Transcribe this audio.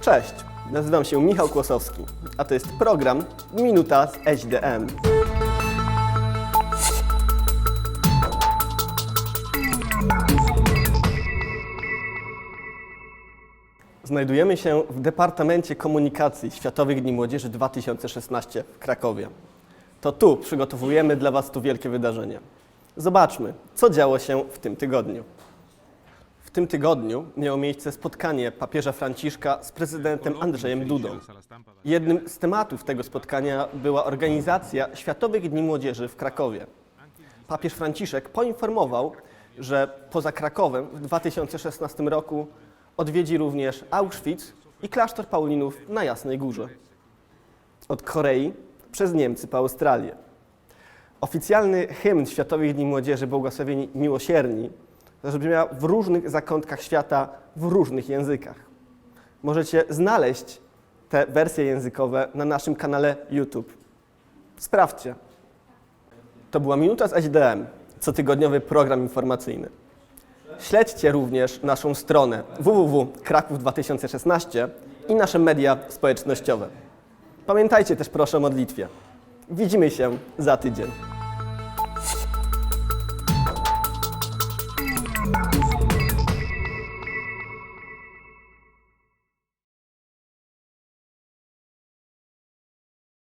Cześć, nazywam się Michał Kłosowski, a to jest program Minuta z SDM. Znajdujemy się w Departamencie Komunikacji Światowych Dni Młodzieży 2016 w Krakowie. To tu przygotowujemy dla Was tu wielkie wydarzenie. Zobaczmy, co działo się w tym tygodniu. W tym tygodniu miało miejsce spotkanie papieża Franciszka z prezydentem Andrzejem Dudą. Jednym z tematów tego spotkania była organizacja Światowych Dni Młodzieży w Krakowie. Papież Franciszek poinformował, że poza Krakowem w 2016 roku odwiedzi również Auschwitz i klasztor Paulinów na Jasnej Górze. Od Korei przez Niemcy po Australię. Oficjalny hymn Światowych Dni Młodzieży Błogosławieni Miłosierni zabrzmiał w różnych zakątkach świata w różnych językach. Możecie znaleźć te wersje językowe na naszym kanale YouTube. Sprawdźcie. To była Minuta z SDM, cotygodniowy program informacyjny. Śledźcie również naszą stronę www.kraków2016 i nasze media społecznościowe. Pamiętajcie też proszę o modlitwie. Widzimy się za tydzień.